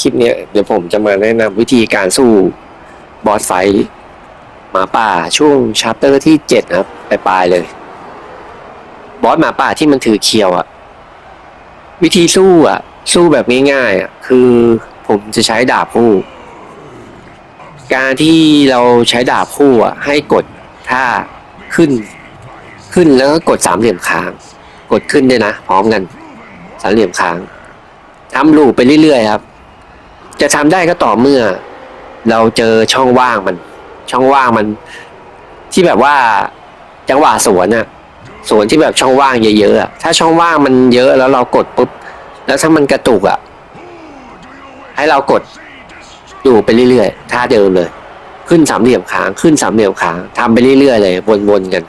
คลิปเนี้ยเดี๋ยวผมจะมาแนะนำวิธีการสู้บอสไฟหมาป่าช่วงชาร์เตอร์ที่เจ็ดนะครับปลายๆเลย บอสหมาป่าที่มันถือเคียวอะวิธีสู้อะสู้แบบง่ายๆอะคือผมจะใช้ดาบคู่ การที่เราใช้ดาบคู่อะให้กดท่าขึ้น ขึ้นแล้วก็กดสามเหลี่ยมค้าง กดขึ้นด้วยนะพร้อมกันสามเหลี่ยมค้างทำลูปไปเรื่อยๆครับ จะทำได้ก็ต่อเมื่อ เราเจอช่องว่างมัน ช่องว่างมัน ที่แบบว่าจังหวะสวนอะสวนที่แบบช่องว่างเยอะๆถ้าช่องว่างมันเยอะแล้วเรากดปุ๊บแล้วถ้ามันกระตุกอะให้เรากดอยู่ไปเรื่อยๆท่าเดิมเลย ขึ้นสามเหลี่ยมค้างขึ้นสามเหลี่ยมค้างทำไปเรื่อยๆเลยวนๆกัน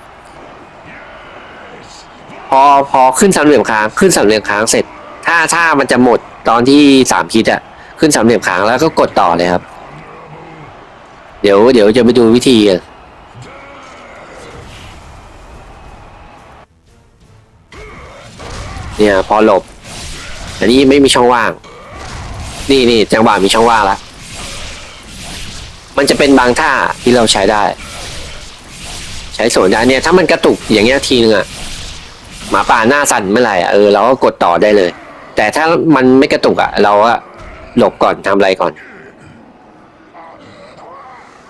พอพอขึ้นสามเหลี่ยมค้างขึ้นสามเหลี่ยมค้างเสร็จ ถ้าถ้ามันจะหมดตอนที่สามคิดอะ ขึ้นสามเหลี่ยมค้างแล้วก็กดต่อเลยครับ เดี๋ยวเดี๋ยวจะไปดูวิธีกันเนี่ยพอหลบ อันนี้ไม่มีช่องว่าง นี่นี่จังหวะมีช่องว่างแล้วมันจะเป็นบางท่าที่เราใช้ได้ ใช้ส่วนได้เนี่ยถ้ามันกระตุกอย่างเงี้ยทีนึงอะหมาป่าหน้าสั่นเมื่อไหร่ะเออเราก็กดต่อได้เลย แต่ถ้ามันไม่กระตุกอะเราอะ หลบก่อนทำอะไรก่อน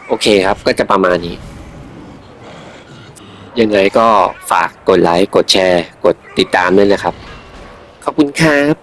โอเคครับก็จะประมาณนี้ ยังไงก็ฝากกดไลค์ กดแชร์ กดติดตามด้วยนะครับ ขอบคุณครับ